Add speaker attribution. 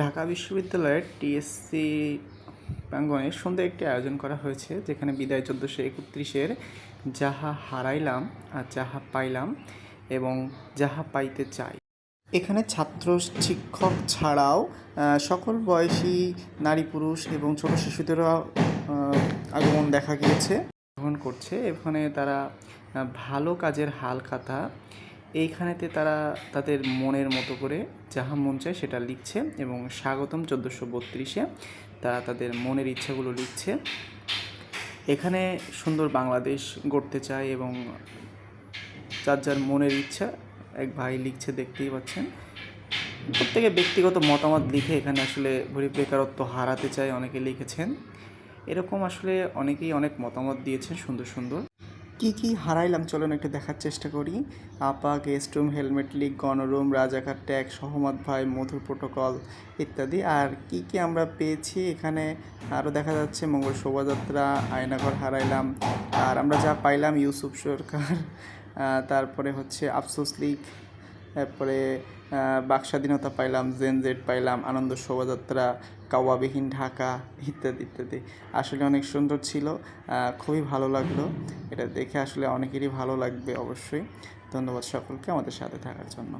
Speaker 1: ঢাকা বিশ্ববিদ্যালয়ের টিএসসি প্রাঙ্গণে সুন্দর একটি আয়োজন করা হয়েছে, যেখানে বিদায় চোদ্দোশো একত্রিশের যাহা হারাইলাম আর যাহা পাইলাম এবং যাহা পাইতে চাই। এখানে ছাত্র শিক্ষক ছাড়াও সকল বয়সী নারী পুরুষ এবং ছোট শিশুদেরও আগমন দেখা গিয়েছে, গ্রহণ করছে। এখানে তারা ভালো কাজের হাল খাতা এইখানেতে তারা তাদের মনের মতো করে যাহা মন চায় সেটা লিখছে এবং স্বাগতম চোদ্দোশো বত্রিশে তারা তাদের মনের ইচ্ছাগুলো লিখছে। এখানে সুন্দর বাংলাদেশ গড়তে চায় এবং যার যার মনের ইচ্ছা, এক ভাই লিখছে দেখতেই পাচ্ছেন। প্রত্যেকে ব্যক্তিগত মতামত লিখে এখানে আসলে ভরি বেকারত্ব হারাতে চায়, অনেকে লিখেছেন। এরকম আসলে অনেকেই অনেক মতামত দিয়েছেন সুন্দর সুন্দর। কি কি হারাইলাম? চলুন একটু দেখার চেষ্টা করি। আপা গেস্ট রুম হেলমেট লিগ গণরুম রাজাকার ট্যাগ সহমত ভাই, মধুর প্রোটোকল ইত্যাদি। আর কি কি আমরা পেয়েছি? এখানে আরও দেখা যাচ্ছে, মঙ্গল শোভাযাত্রা, আয়নাঘর হারাইলাম। আর আমরা যা পাইলাম ইউসুফ সরকার তারপরে হচ্ছে আফসোস লিগ তারপরে বাক স্বাধীনতা পাইলাম জেন জেড পাইলাম, আনন্দ শোভাযাত্রা, কাওয়াবিহীন ঢাকা, ইত্যাদি ইত্যাদি। আসলে অনেক সুন্দর ছিল খুবই ভালো লাগল। এটা দেখে আসলে অনেকেরই ভালো লাগবে অবশ্যই। ধন্যবাদ সকলকে আমাদের সাথে থাকার জন্য।